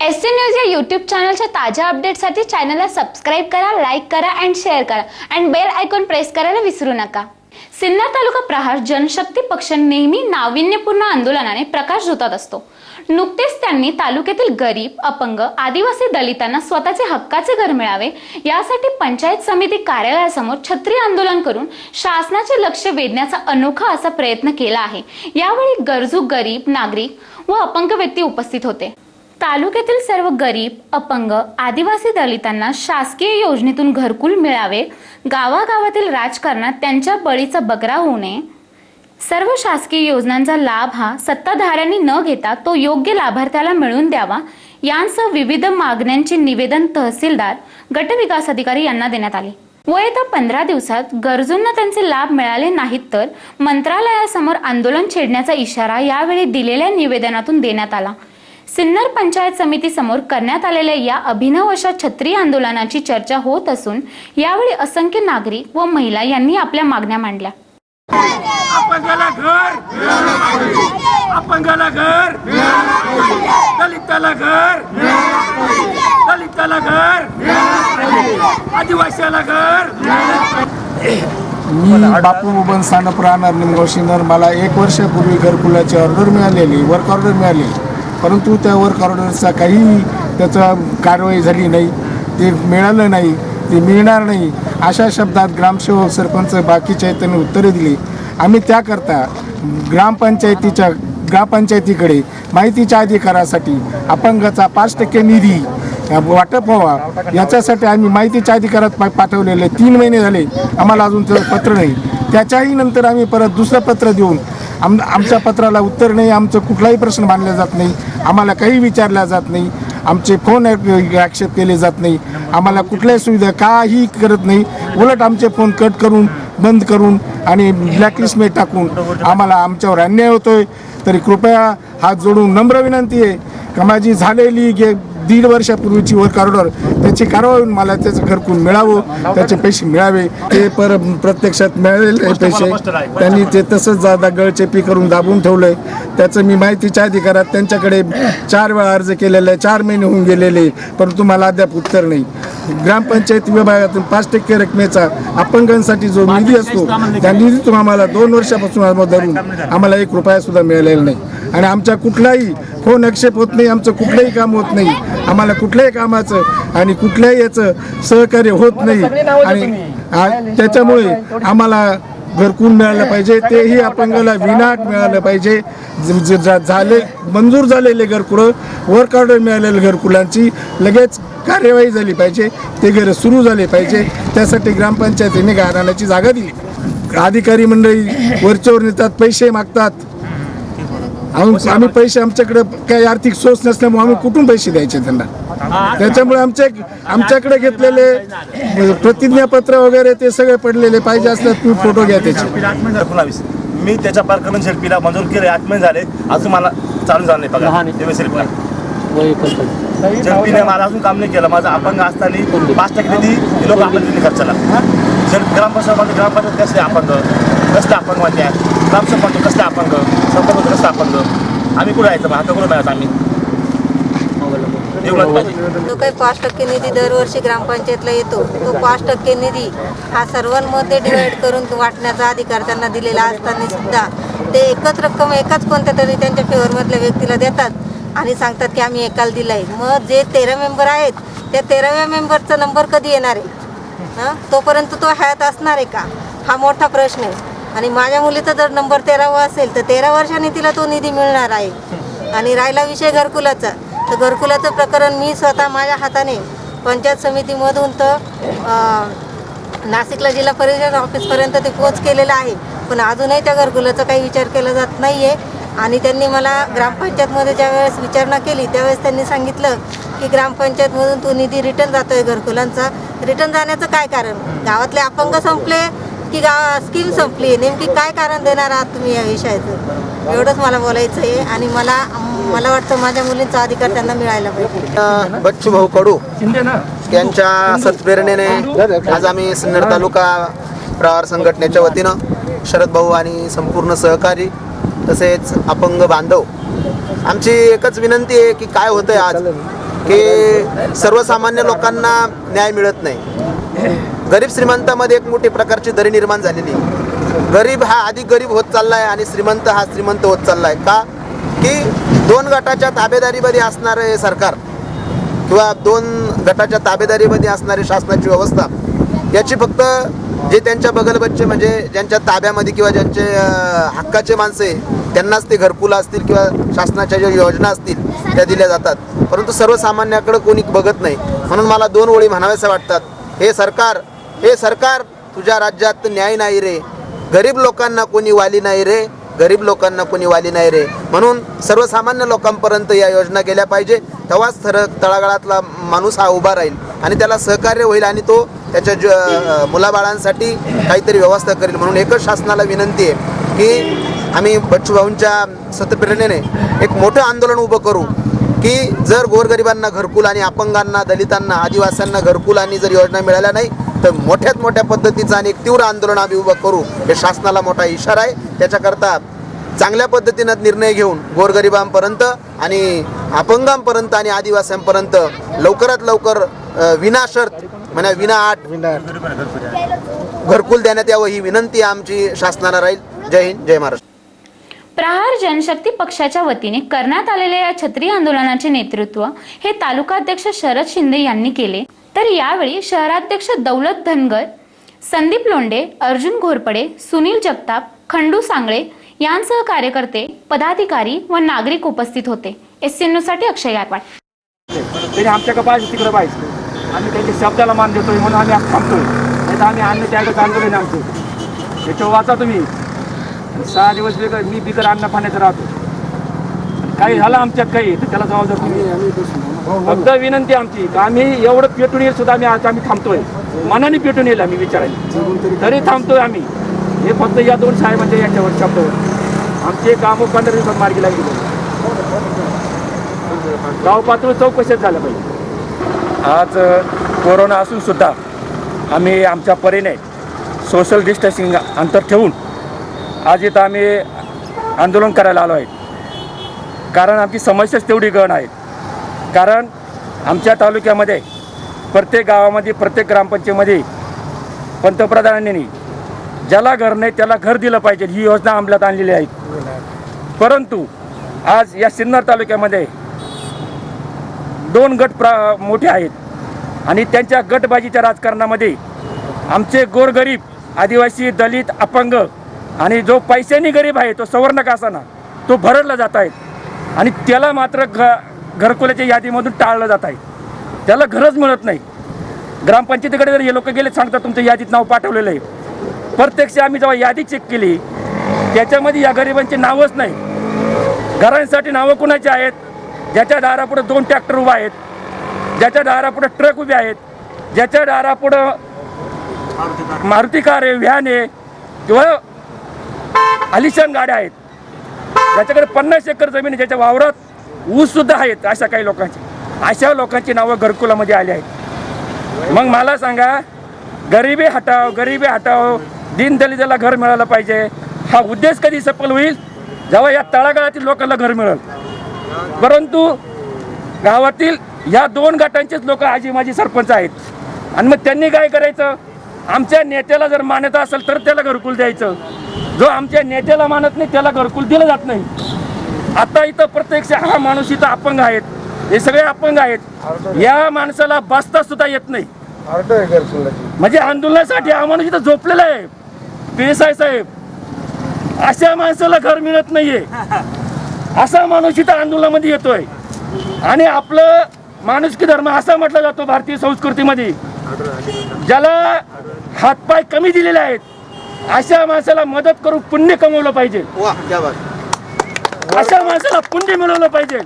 S C news या YouTube चॅनलच्या ताज्या अपडेटसाठी चॅनलला सबस्क्राईब करा लाईक करा अँड शेअर करा. अँड बेल आयकॉन प्रेस करायला विसरू नका. सिन्नर तालुका प्रहार जनशक्ती पक्ष नेहमी नाविन्यपूर्ण आंदोलनाने प्रकाश झोतात असतो. नुकतेच त्यांनी तालुक्यातील गरीब अपंग आदिवासी दलितांना स्वतःचे हक्काचे घर मिळावे यासाठी पंचायत समिती कार्यालयासमोर छत्री आंदोलन करून शासनाचे लक्ष वेधण्याचा अनोखा असा प्रयत्न केला आहे. यावेळी गरजू गरीब नागरिक व अपंग व्यक्ती उपस्थित होते. तालुक्यातील सर्व गरीब अपंग आदिवासी दलितांना शासकीय योजनेतून घरकुल मिळावे गावागावातील राजकारणात त्यांच्या बळीचा बगरा होऊ नये. सर्व शासकीय योजनांचा लाभ हा सत्ताधाऱ्यांनी न घेता तो योग्य लाभार्थ्याला मिळवून द्यावा यांसह विविध मागण्यांचे निवेदन तहसीलदार गटविकास अधिकारी यांना देण्यात आले. व येत्या पंधरा दिवसात गरजूंना त्यांचे लाभ मिळाले नाहीत तर मंत्रालयासमोर आंदोलन छेडण्याचा इशारा यावेळी दिलेल्या निवेदनातून देण्यात आला. सिन्नर पंचायत समिती समोर करण्यात आलेल्या या अभिनव अशा छत्री आंदोलनाची चर्चा होत असून यावेळी असंख्य नागरिक व महिला यांनी आपल्या मागण्या मांडल्या. अपंगाला घर अपंगाला घर दलिताला घर दलिताला घर आदिवासीला घर. मी बापू बबन स्थानप राहणार निमगाव शिन्नर मला एक वर्षापूर्वी घरकुलाची ऑर्डर मिळालेली वर्क ऑर्डर मिळाली परंतु त्यावर वर्क काही त्याचा कारवाई झाली नाही. ते मिळालं नाही ते मिळणार नाही. अशा शब्दात ग्रामसेवक सरपंच बाकीच्या त्यांनी उत्तरे दिली. आम्ही त्याकरता ग्रामपंचायतीच्या ग्रामपंचायतीकडे माहितीच्या अधिकारासाठी अपंगाचा पाच टक्के निधी वाटप व्हावा. याच्यासाठी आम्ही माहितीच्या अधिकारात पा पाठवलेले तीन महिने झाले. आम्हाला अजून त्याचं पत्र नाही. त्याच्याही नंतर आम्ही परत दुसरं पत्र देऊन आम आमच्या पत्राला उत्तर नाही आमचं कुठलाही प्रश्न मानला जात नाही आम्हाला काही विचारल्या जात नाही आमचे फोन ॲक्सेप्ट केले जात नाही आम्हाला कुठल्याही सुविधा काही करत नाही उलट आमचे फोन कट करून बंद करून आणि ब्लॅकलिस्टमध्ये टाकून आम्हाला आमच्यावर अन्याय होतोय. तरी कृपया हात जोडून नम्र विनंती आहे का माझी झालेली गे दीड वर्षापूर्वीची वर्क ऑर्डर त्याची कारवाई मला त्याचं घरकुल मिळावं त्याचे पैसे मिळावे ते पर प्रत्यक्षात मिळालेले पैसे. त्यांनी ते तसंच जादा गळचेपी करून दाबून ठेवलंय. त्याचं मी माहितीच्या अधिकारात त्यांच्याकडे चार वेळा अर्ज केलेला आहे चार महिने होऊन गेलेले परंतु मला अद्याप उत्तर नाही. ग्रामपंचायत विभागातून पाच टक्के रकमेचा अपंगांसाठी जो निधी असतो त्या निधीतून आम्हाला दोन वर्षापासून आम्हाला धरून आम्हाला एक रुपया सुद्धा मिळालेला नाही. आणि आमच्या कुठलाही फोन आक्षेप होत नाही आमचं कुठलंही काम होत नाही. आम्हाला कुठल्याही कामाचं आणि कुठल्याही याचं सहकार्य होत नाही. आणि त्याच्यामुळे आम्हाला घरकुल मिळालं पाहिजे तेही अपंगाला विनाट मिळालं पाहिजे. झाले मंजूर झालेले घरकुलं वर्क ऑर्डर मिळालेल्या घरकुलांची लगेच कार्यवाही झाली पाहिजे ते घर सुरू झाले पाहिजे. त्यासाठी ग्रामपंचायतीने घराण्याची जागा दिली. अधिकारी मंडळी वरच्यावर नेतात पैसे मागतात. आम्ही आम्ही पैसे आमच्याकडे काही आर्थिक सोर्स नसल्यामुळे आम्ही कुठून पैसे द्यायचे त्यांना? त्याच्यामुळे आमच्या आमच्याकडे घेतलेले प्रतिज्ञापत्र वगैरे ते सगळे पडलेले. पाहिजे असल्यास तुम्ही फोटो घ्या त्याचे. मी त्याच्या पार करून शिल्पीला मंजूर केले आठ महिने झाले. अजून मला चालू झालं नाही पगार देवे शिल्पीला शिल्पीने मला अजून काम नाही केलं. माझं अपंग असताना पाच टक्के निधी हे लोक आपल्या दिली खर्चाला. जर ग्रामपंचायत ग्रामपंचायत कसले अपंग? कसले अपंग म्हणत्या ग्रामसरपंच कसले अपंग? सरपंच कसले अपंग? आम्ही कुठे राहायचं? मग आता कुठे मिळायचं आम्ही. जो काही पाच टक्के निधी दरवर्षी ग्रामपंचायतला येतो. तो पाच टक्के निधी हा सर्वांमध्ये डिवाइड करून वाटण्याचा अधिकार त्यांना दिलेला असताना सुद्धा ते एकच रक्कम एकाच कोणत्या तरी त्यांच्या फेवरमधल्या व्यक्तीला देतात आणि सांगतात की आम्ही एकाला दिलाय. मग जे तेरा मेंबर आहेत त्या तेराव्या मेंबरचा नंबर कधी येणार आहे? हां? तोपर्यंत तो हयात असणार आहे का? हा मोठा प्रश्न आहे. आणि माझ्या मुलीचा जर नंबर तेरावा असेल तर तेरा वर्षांनी तिला तो निधी मिळणार आहे. आणि राहिला विषय घरकुलाचा. तर घरकुलाचं प्रकरण मी स्वतः माझ्या हाताने पंचायत समितीमधून तर नाशिकला जिल्हा परिषद ऑफिसपर्यंत ते पोच केलेलं आहे. पण अजूनही त्या घरकुलाचा काही विचार केला जात नाही आहे आणि त्यांनी मला ग्रामपंचायतमध्ये ज्यावेळेस विचारणा केली त्यावेळेस त्यांनी सांगितलं की ग्रामपंचायतमधून तो निधी रिटर्न जातो आहे घरकुलांचा. रिटर्न जाण्याचं काय कारण? गावातले अपंग संपले की गा स्कीम संपली. नेमकी काय कारण देणार आहात तुम्ही या विषयाचं? एवढंच मला बोलायचं आहे आणि मला मला वाटतं माझ्या मुलींचा अधिकार त्यांना मिळायला पाहिजे. बच्चू भाऊ कडू यांच्या सत्प्रेरणेने आज आम्ही सिन्नर तालुका प्रहार संघटनेच्या वतीनं शरद भाऊ आणि संपूर्ण सहकारी तसेच अपंग बांधव आमची एकच विनंती आहे की काय होतंय आज की सर्वसामान्य लोकांना न्याय मिळत नाही. गरीब श्रीमंतामध्ये एक मोठी प्रकारची दरी निर्माण झालेली गरीब हा अधिक गरीब होत चाललाय आणि श्रीमंत हा श्रीमंत होत चाललाय. का? की दोन गटाच्या ताबेदारीमध्ये असणारं हे सरकार किंवा दोन गटाच्या ताबेदारीमध्ये असणारी शासनाची व्यवस्था याची फक्त जे त्यांच्या बगलबच्चे म्हणजे ज्यांच्या ताब्यामध्ये किंवा ज्यांचे हक्काचे माणसे आहे, त्यांनाच ते घरकुलं असतील किंवा शासनाच्या ज्या योजना असतील त्या दिल्या जातात. परंतु सर्वसामान्याकडे कोणी बघत नाही. म्हणून मला दोन ओळी म्हणाव्याशा वाटतात. हे सरकार हे सरकार तुझ्या राज्यात न्याय नाही रे. गरीब लोकांना कोणी वाली नाही रे. गरीब लोकांना कोणी वाली नाही रे. म्हणून सर्वसामान्य लोकांपर्यंत या योजना गेल्या पाहिजे. तेव्हाच थर तळागाळातला माणूस हा उभा राहील आणि त्याला सहकार्य होईल आणि तो त्याच्या ज मुलाबाळांसाठी काहीतरी व्यवस्था करेल. म्हणून एकच शासनाला विनंती आहे की आम्ही बच्चूभाऊंच्या सतप्रेरणेने एक मोठं आंदोलन उभं करू की जर गोरगरिबांना घरकुल आणि अपंगांना दलितांना आदिवासींना घरकुल आणि जर योजना मिळाल्या नाही तर मोठ्यात मोठ्या पद्धतीचं आणि एक तीव्र आंदोलन आम्ही उभं करू हे शासनाला मोठा इशारा आहे. त्याच्याकरता चांगल्या पद्धतीनं निर्णय घेऊन गोरगरिबांपर्यंत आणि अपंगांपर्यंत आणि आदिवासींपर्यंत लवकरात लवकर विनाशर्त म्हणा विना आठ घरकुल देण्यात यावं ही विनंती आमची शासनाला राहील. जय हिंद जय महाराष्ट्र. प्रहार जनशक्ती पक्षाच्या वतीने करण्यात आलेल्या या छत्री आंदोलनाचे नेतृत्व हे तालुकाध्यक्ष शरद शिंदे यांनी केले. तर यावेळी शहराध्यक्ष दौलत धनगर संदीप लोंडे अर्जुन घोरपडे सुनील जगताप खंडू सांगळे यांसह कार्यकर्ते पदाधिकारी व नागरिक उपस्थित होते. एससाठी अक्षय गायकवाड. त्यांनी आमच्याकडे पाहिजे तिकडे पाहिजे? आम्ही त्यांच्या शब्दाला मान देतोय म्हणून आम्ही आज थांबतोय. नाही तर आम्ही अन्न आंदोलन आहे आमचं. त्याच्यावर वाचा तुम्ही. सहा दिवस बिगर मी बिगर अन्न पाण्याचं राहतो काही झालं आमच्यात काही तर त्याला जबाबदार तुम्ही. फक्त विनंती आमची का आम्ही एवढं पेटून येईल सुद्धा आम्ही आज आम्ही थांबतोय. मनाने पेटून येईल आम्ही विचारायला तरी थांबतोय आम्ही. हे फक्त या दोन साहेबांच्या याच्यावर शब्दावर. आमचे कामं पंधरा दिवसात मार्गी लागली गाव पातळी झालं पाहिजे. आज कोरोना असून सुद्धा आम्ही आमच्या परीने सोशल डिस्टन्सिंग अंतर ठेवून आज इथं आम्ही आंदोलन करायला आलो आहे. कारण आमची समस्याच तेवढी गण आहे कारण आमच्या तालुक्यामध्ये प्रत्येक गावामध्ये प्रत्येक ग्रामपंचायतीमध्ये पंतप्रधानांनी ज्याला घर नाही त्याला घर दिलं पाहिजे. ही योजना अंमलात आणलेली आहे. परंतु आज या सिन्नर तालुक्यामध्ये दोन गट प्रा मोठे आहेत. आणि त्यांच्या गटबाजीच्या राजकारणामध्ये आमचे गोरगरीब आदिवासी दलित अपंग आणि जो पैशाने गरीब आहे तो सवर्ण कासाना तो भरडला जात आहे. आणि त्याला मात्र घ घरकुलाच्या यादीमधून टाळलं जात आहे. त्याला घरच मिळत नाही. ग्रामपंचायतीकडे जर हे लोक गेले सांगतात तुमच्या यादीत नाव पाठवलेलं आहे. प्रत्यक्ष आम्ही जेव्हा यादी चेक केली त्याच्यामध्ये या गरिबांची नावच नाही. घरांसाठी नावं कुणाची आहेत? ज्याच्या दारापुढं दोन ट्रॅक्टर उभा आहेत. ज्याच्या दारापुढं ट्रक उभे आहेत. ज्याच्या दारापुढं मारुती कार आहे व्हॅन आहे किंवा आलिशान गाड्या आहेत. ज्याच्याकडे पन्नास एकर जमीन आहे ज्याच्या वावरात ऊससुद्धा आहेत अशा काही लोकांची. अशा लोकांची नावं घरकुलामध्ये आली आहेत. मग मला सांगा गरिबी हटाव गरिबी हटाव दीनदलिताला घर मिळालं पाहिजे. हा उद्देश कधी सफल होईल? जेव्हा या तळागाळातील लोकांना घर मिळेल. परंतु गावातील या दोन गटांचेच लोक आजी माझी सरपंच आहेत. आणि मग त्यांनी काय करायचं? आमच्या नेत्याला जर मान्यता असेल तर त्याला घरकुल द्यायचं. जो आमच्या नेत्याला मानत नाही त्याला घरकुल दिलं जात नाही. आता इथं प्रत्यक्ष हा माणूस इथं अपंग आहेत. हे सगळे अपंग आहेत. या माणसाला बसता सुद्धा येत नाही. म्हणजे आंदोलनासाठी हा माणूस इथं झोपलेला आहे. पेसाय साहेब अशा माणसाला घर मिळत नाहीये. असा माणूस इथं आंदोलनामध्ये येतोय. आणि आपलं माणुसकी धर्म असा म्हटला जातो भारतीय संस्कृतीमध्ये. ज्याला हातपाय कमी दिलेले आहेत अशा माणसाला मदत करून पुण्य कमवलं पाहिजे. वा क्या बात. अशा माणसाला पुण्य मिळवलं पाहिजे.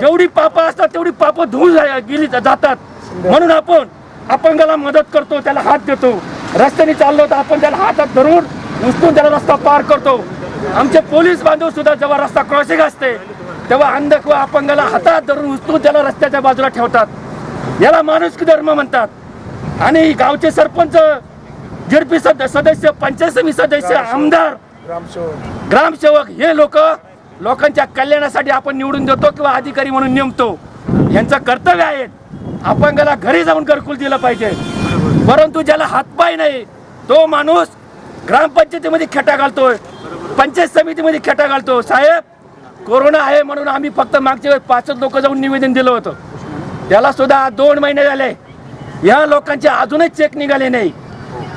जेवढी पापं असतात तेवढी पापं धुवून गेली जातात. म्हणून आपण अपंगाला मदत करतो त्याला हात देतो. रस्त्याने चाललो तर आपण त्याला हातात धरून उचलून त्याला रस्ता पार करतो. आमचे पोलीस बांधव सुद्धा जेव्हा रस्ता क्रॉसिंग असते तेव्हा अंध किंवा अपंगाला हातात धरून उचलून त्याला रस्त्याच्या बाजूला ठेवतात. याला माणुसकी धर्म म्हणतात. आणि गावचे सरपंच झेडपी सद सदस्य पंचायत समिती सदस्य आमदार ग्रामसेवक हे लोक लोकांच्या कल्याणासाठी आपण निवडून देतो किंवा अधिकारी म्हणून नेमतो. यांचं कर्तव्य आहे. अपंगाला घरी जाऊन घरकुल दिलं पाहिजे. परंतु ज्याला हातपाय नाही तो माणूस ग्रामपंचायतीमध्ये खेटा घालतोय. पंचायत समितीमध्ये खेटा घालतो साहेब कोरोना आहे म्हणून आम्ही फक्त मागच्या वेळेस पाचच लोक जाऊन निवेदन दिलं होतं. त्याला सुद्धा दोन महिने झाले. या लोकांचे अजूनच चेक निघाले नाही.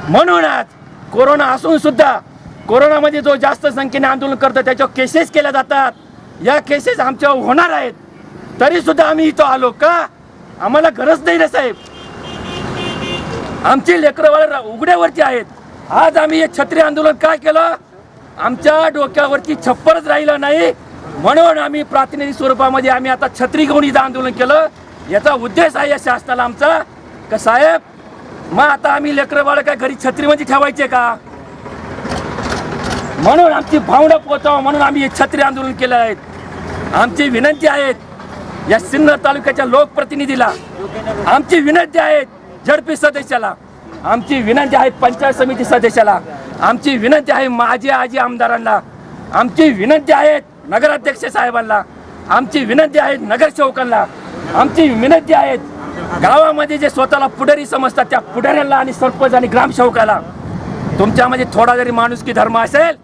म्हणून आज कोरोना असून सुद्धा कोरोनामध्ये जो जास्त संख्येने आंदोलन करतो त्याच्यावर केसेस केल्या जातात. या केसेस आमच्यावर होणार आहेत. तरी सुद्धा आम्ही इथं आलो का? आम्हाला गरज नाही रे साहेब. आमची लेकरवाळ उघड्यावरती आहेत. आज आम्ही हे छत्री आंदोलन काय केलं? आमच्या डोक्यावरती छप्परच राहिलं नाही. म्हणून आम्ही प्रातिनिधिक स्वरूपामध्ये आम्ही आता छत्री घेऊन इथं आंदोलन केलं. याचा उद्देश आहे या शासनाला आमचा. का साहेब मग आता आम्ही लेकरं बाळ काय घरी छत्रीमध्ये ठेवायचे का? म्हणून आमची भावना पोचावं म्हणून आम्ही हे छत्री आंदोलन केलं आहे. आमची विनंती आहे या सिन्नर तालुक्याच्या लोकप्रतिनिधीला. आमची विनंती आहे झडपी सदस्याला. आमची विनंती आहे पंचायत समिती सदस्याला. आमची विनंती आहे माजी आजी आमदारांना. आमची विनंती आहे नगराध्यक्ष साहेबांना. आमची विनंती आहे नगरसेवकांना. आमची विनंती आहे गावामध्ये जे स्वतःला पुढारी समजतात त्या पुढाऱ्याला आणि सरपंच आणि ग्रामसेवकाला. तुमच्यामध्ये थोडा जरी माणुसकी धर्म असेल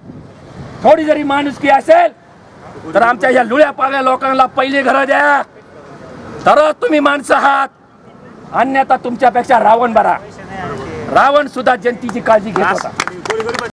थोडी जरी माणुसकी असेल तर आमच्या या लुळ्या पाळ्या लोकांना पहिले घरं द्या. तरच तुम्ही माणसं आहात. अन्यथा तुमच्यापेक्षा रावण बरा. रावण सुद्धा जनतेची काळजी घेत होता.